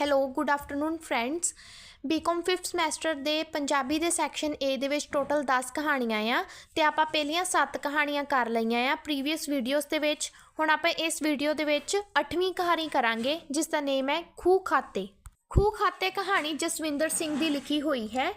Hello, good afternoon friends. B Com 5th semester ਦੇ ਪੰਜਾਬੀ ਦੇ section A ਦੇ ਵਿੱਚ ਟੋਟਲ 10 ਕਹਾਣੀਆਂ ਆ ਤੇ ਆਪਾਂ ਪਹਿਲੀਆਂ 7 ਕਹਾਣੀਆਂ ਕਰ ਲਈਆਂ ਆ ਪ੍ਰੀਵੀਅਸ ਵੀਡੀਓਜ਼ ਦੇ ਵਿੱਚ। ਹੁਣ ਆਪਾਂ ਇਸ ਵੀਡੀਓ ਦੇ ਵਿੱਚ 8ਵੀਂ ਕਹਾਣੀ ਕਰਾਂਗੇ, ਜਿਸ ਦਾ ਨੇਮ ਹੈ ਖੂਹ ਖਾਤੇ। ਖੂਹ ਖਾਤੇ ਕਹਾਣੀ ਜਸਵਿੰਦਰ ਸਿੰਘ ਦੀ ਲਿਖੀ ਹੋਈ ਹੈ।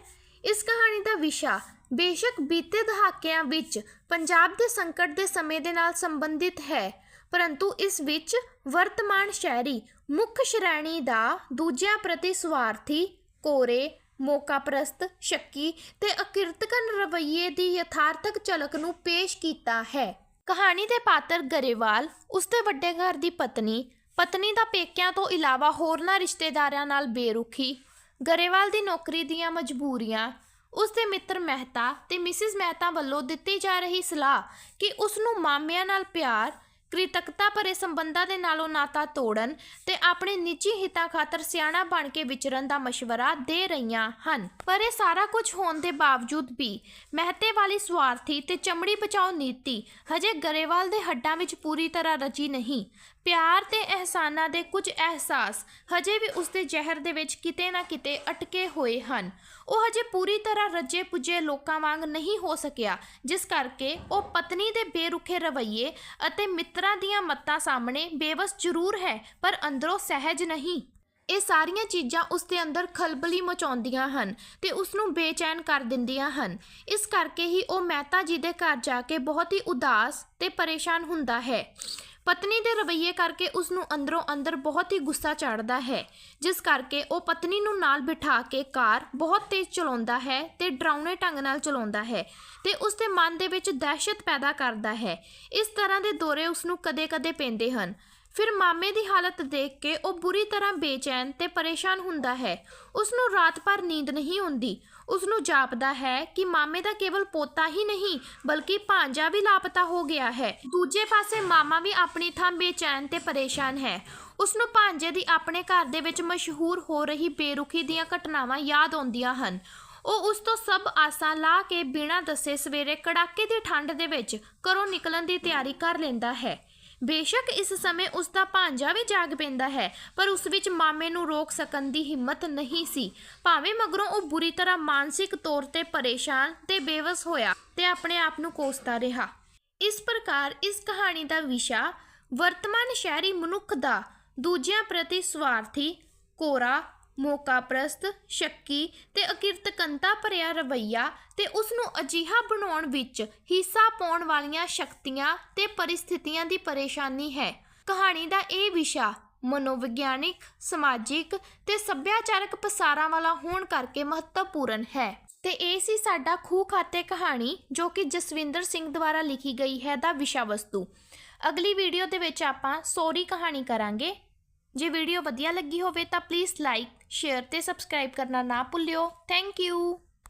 ਇਸ ਕਹਾਣੀ ਦਾ ਵਿਸ਼ਾ ਬੇਸ਼ੱਕ ਬੀਤੇ ਦਹਾਕਿਆਂ ਵਿੱਚ ਪੰਜਾਬ ਦੇ ਸੰਕਟ ਦੇ ਸਮੇਂ ਦੇ ਨਾਲ ਸੰਬੰਧਿਤ ਹੈ। ਪਰੰਤੂ ਇਸ ਵਿੱਚ ਵਰਤਮਾਨ ਸ਼ਹਿਰੀ ਮੁੱਖ ਸ਼੍ਰੇਣੀ ਦਾ ਦੂਜਿਆਂ ਪ੍ਰਤੀ ਸਵਾਰਥੀ ਕੋਰੇ, ਮੌਕਾਪ੍ਰਸਤ, ਸ਼ੱਕੀ ਤੇ ਅਕਿਰਤਕਨ ਰਵੱਈਏ ਦੀ ਯਥਾਰਥਕ ਝਲਕ ਨੂੰ ਪੇਸ਼ ਕੀਤਾ ਹੈ। ਕਹਾਣੀ ਦੇ ਪਾਤਰ ਗਰੇਵਾਲ ਉਸਦੇ ਵੱਡੇ ਘਰ ਦੀ ਪਤਨੀ ਪਤਨੀ ਦਾ ਪੇਕਿਆਂ ਤੋਂ ਇਲਾਵਾ ਹੋਰਨਾਂ ਰਿਸ਼ਤੇਦਾਰਾਂ ਨਾਲ ਬੇਰੁਖੀ, ਗਰੇਵਾਲ ਦੀ ਨੌਕਰੀ ਦੀਆਂ ਮਜਬੂਰੀਆਂ, ਉਸ ਦੇ ਮਿੱਤਰ ਮਹਿਤਾ ਤੇ ਮਿਸਿਸ ਮਹਿਤਾ ਵੱਲੋਂ ਦਿੱਤੀ ਜਾ ਰਹੀ ਸਲਾਹ ਕਿ ਉਸ ਨੂੰ ਮਾਮਿਆਂ ਨਾਲ ਪਿਆਰ ਕ੍ਰਿਤਕਤਾ ਭਰੇ ਸੰਬੰਧਾਂ ਦੇ ਨਾਲੋਂ ਨਾਤਾ ਤੋੜਨ ਤੇ ਆਪਣੇ ਨਿੱਜੀ ਹਿੱਤਾਂ ਖਾਤਰ ਸਿਆਣਾ ਬਣ ਕੇ ਵਿਚਰਨ ਦਾ ਮਸ਼ਵਰਾ ਦੇ ਰਹੀਆਂ ਹਨ। ਪਰ ਇਹ ਸਾਰਾ ਕੁਝ ਹੋਣ ਦੇ ਬਾਵਜੂਦ ਵੀ ਮਹਤੇ ਵਾਲੀ ਸਵਾਰਥੀ ਤੇ ਚਮੜੀ ਬਚਾਓ ਨੀਤੀ ਹਜੇ ਗਰੇਵਾਲ ਦੇ ਹੱਡਾਂ ਵਿੱਚ ਪੂਰੀ ਤਰ੍ਹਾਂ ਰਚੀ ਨਹੀਂ। ਪਿਆਰ ਤੇ ਅਹਿਸਾਨਾਂ ਦੇ ਕੁਝ ਅਹਿਸਾਸ ਹਜੇ ਵੀ ਉਸ ਦੇ ਜ਼ਹਿਰ ਦੇ ਵਿੱਚ ਕਿਤੇ ਨਾ ਕਿਤੇ ਅਟਕੇ ਹੋਏ ਹਨ। ਉਹ ਹਜੇ ਪੂਰੀ ਤਰ੍ਹਾਂ ਰੱਜੇ ਪੁੱਜੇ ਲੋਕਾਂ ਵਾਂਗ ਨਹੀਂ ਹੋ ਸਕਿਆ, ਜਿਸ ਕਰਕੇ ਉਹ ਪਤਨੀ ਦੇ ਬੇਰੁਖੇ ਰਵਈਏ ਅਤੇ ਮਿੱਤਰ ਦੀਆਂ ਮੱਤਾਂ ਸਾਹਮਣੇ ਬੇਵਸ ਜ਼ਰੂਰ ਹੈ, ਪਰ ਅੰਦਰੋਂ ਸਹਿਜ ਨਹੀਂ। ਇਹ ਸਾਰੀਆਂ ਚੀਜ਼ਾਂ ਉਸ ਦੇ ਅੰਦਰ ਖਲਬਲੀ ਮਚਾਉਂਦੀਆਂ ਹਨ ਤੇ ਉਸ ਨੂੰ ਬੇਚੈਨ ਕਰ ਦਿੰਦੀਆਂ ਹਨ। ਇਸ ਕਰਕੇ ਹੀ ਉਹ ਮਹਿਤਾ ਜੀ ਦੇ ਘਰ ਜਾ ਕੇ ਬਹੁਤ ਹੀ ਉਦਾਸ ਤੇ ਪਰੇਸ਼ਾਨ ਹੁੰਦਾ ਹੈ। ਪਤਨੀ ਦੇ ਰਵੱਈਏ ਕਰਕੇ ਉਸ ਨੂੰ ਅੰਦਰੋਂ ਅੰਦਰ ਬਹੁਤ ਹੀ ਗੁੱਸਾ ਚੜਦਾ ਹੈ, ਜਿਸ ਕਰਕੇ ਉਹ ਪਤਨੀ ਨੂੰ ਨਾਲ ਬਿਠਾ ਕੇ ਕਾਰ ਬਹੁਤ ਤੇਜ਼ ਚਲਾਉਂਦਾ ਹੈ ਤੇ ਡਰਾਉਣੇ ਢੰਗ ਨਾਲ ਚਲਾਉਂਦਾ ਹੈ ਤੇ ਉਸ ਦੇ ਮਨ ਦੇ ਵਿੱਚ ਦਹਿਸ਼ਤ ਪੈਦਾ ਕਰਦਾ ਹੈ। ਇਸ ਤਰ੍ਹਾਂ ਦੇ ਦੌਰੇ ਉਸ ਨੂੰ ਕਦੇ-ਕਦੇ ਪੈਂਦੇ ਹਨ। ਫਿਰ ਮਾਮੇ ਦੀ ਹਾਲਤ ਦੇਖ ਕੇ ਉਹ ਬੁਰੀ ਤਰ੍ਹਾਂ ਬੇਚੈਨ ਤੇ ਪਰੇਸ਼ਾਨ ਹੁੰਦਾ ਹੈ। ਉਸ ਨੂੰ ਰਾਤ ਭਰ ਨੀਂਦ ਨਹੀਂ ਆਉਂਦੀ। ਉਸ ਨੂੰ ਜਾਪਦਾ ਹੈ ਕਿ ਮਾਮੇ ਦਾ ਕੇਵਲ ਪੋਤਾ ਹੀ ਨਹੀਂ, ਬਲਕਿ ਭਾਂਜਾ ਵੀ ਲਾਪਤਾ ਹੋ ਗਿਆ ਹੈ। ਦੂਜੇ ਪਾਸੇ ਮਾਮਾ ਵੀ ਆਪਣੀ ਥਾਂ ਬੇਚੈਨ ਤੇ ਪਰੇਸ਼ਾਨ ਹੈ। ਉਸ ਨੂੰ ਭਾਂਜੇ ਦੀ ਆਪਣੇ ਘਰ ਦੇ ਵਿੱਚ ਮਸ਼ਹੂਰ ਹੋ ਰਹੀ ਬੇਰੁਖੀ ਦੀਆਂ ਘਟਨਾਵਾਂ ਯਾਦ ਆਉਂਦੀਆਂ ਹਨ। ਉਹ ਉਸ ਤੋਂ ਸਭ ਆਸਾਂ ਲਾ ਕੇ ਬਿਨਾਂ ਦੱਸੇ ਸਵੇਰੇ ਕੜਾਕੇ ਦੀ ਠੰਡ ਦੇ ਵਿੱਚ ਘਰੋਂ ਨਿਕਲਣ ਦੀ ਤਿਆਰੀ ਕਰ ਲੈਂਦਾ ਹੈ। ਬੇਸ਼ੱਕ ਇਸ ਸਮੇਂ ਉਸ ਦਾ ਭਾਂਜਾ ਵੀ ਜਾਗ ਪੈਂਦਾ ਹੈ, ਪਰ ਉਸ ਵਿੱਚ ਮਾਮੇ ਨੂੰ ਰੋਕ ਸਕਣ ਦੀ ਹਿੰਮਤ ਨਹੀਂ ਸੀ। ਭਾਵੇਂ ਮਗਰੋਂ ਉਹ ਬੁਰੀ ਤਰ੍ਹਾਂ ਮਾਨਸਿਕ ਤੌਰ ਤੇ ਪਰੇਸ਼ਾਨ ਤੇ ਬੇਵਸ ਹੋਇਆ ਤੇ ਆਪਣੇ ਆਪ ਨੂੰ ਕੋਸਦਾ ਰਿਹਾ। ਇਸ ਪ੍ਰਕਾਰ ਇਸ ਕਹਾਣੀ ਦਾ ਵਿਸ਼ਾ ਵਰਤਮਾਨ ਸ਼ਹਿਰੀ ਮਨੁੱਖ ਦਾ ਦੂਜਿਆਂ ਪ੍ਰਤੀ ਸਵਾਰਥੀ, ਕੋਰਾ ਮੌਕਾਪ੍ਰਸਤ ਸ਼ੱਕੀ ਤੇ ਅਕਿਰਤਕੰਤਾ ਭਰਿਆ ਰਵੱਈਆ ਤੇ ਉਸ ਨੂੰ ਅਜੀਹਾ ਬਣਾਉਣ ਵਿੱਚ ਹਿੱਸਾ ਪਾਉਣ ਵਾਲੀਆਂ ਸ਼ਕਤੀਆਂ ਤੇ ਪਰਿਸਥਿਤੀਆਂ ਦੀ ਪਰੇਸ਼ਾਨੀ ਹੈ। ਕਹਾਣੀ ਦਾ ਇਹ ਵਿਸ਼ਾ ਮਨੋਵਿਗਿਆਨਿਕ, ਸਮਾਜਿਕ ਤੇ ਸੱਭਿਆਚਾਰਕ ਪਸਾਰਾਂ ਵਾਲਾ ਹੋਣ ਕਰਕੇ ਮਹੱਤਵਪੂਰਨ ਹੈ। ਤੇ ਇਹ ਸੀ ਸਾਡਾ ਖੂਹ ਖਾਤੇ ਕਹਾਣੀ, ਜੋ ਕਿ ਜਸਵਿੰਦਰ ਸਿੰਘ ਦੁਆਰਾ ਲਿਖੀ ਗਈ ਹੈ ਦਾ ਵਿਸ਼ਾ ਵਸਤੂ। ਅਗਲੀ ਵੀਡੀਓ ਦੇ ਵਿੱਚ ਆਪਾਂ ਸੋਰੀ ਕਹਾਣੀ ਕਰਾਂਗੇ। ਜੇ ਵੀਡੀਓ ਵਧੀਆ ਲੱਗੀ ਹੋਵੇ ਤਾਂ ਪਲੀਜ਼ ਲਾਈਕ ਸ਼ੇਅਰ ਤੇ ਸਬਸਕ੍ਰਾਈਬ ਕਰਨਾ ਨਾ ਭੁੱਲਿਓ। Thank you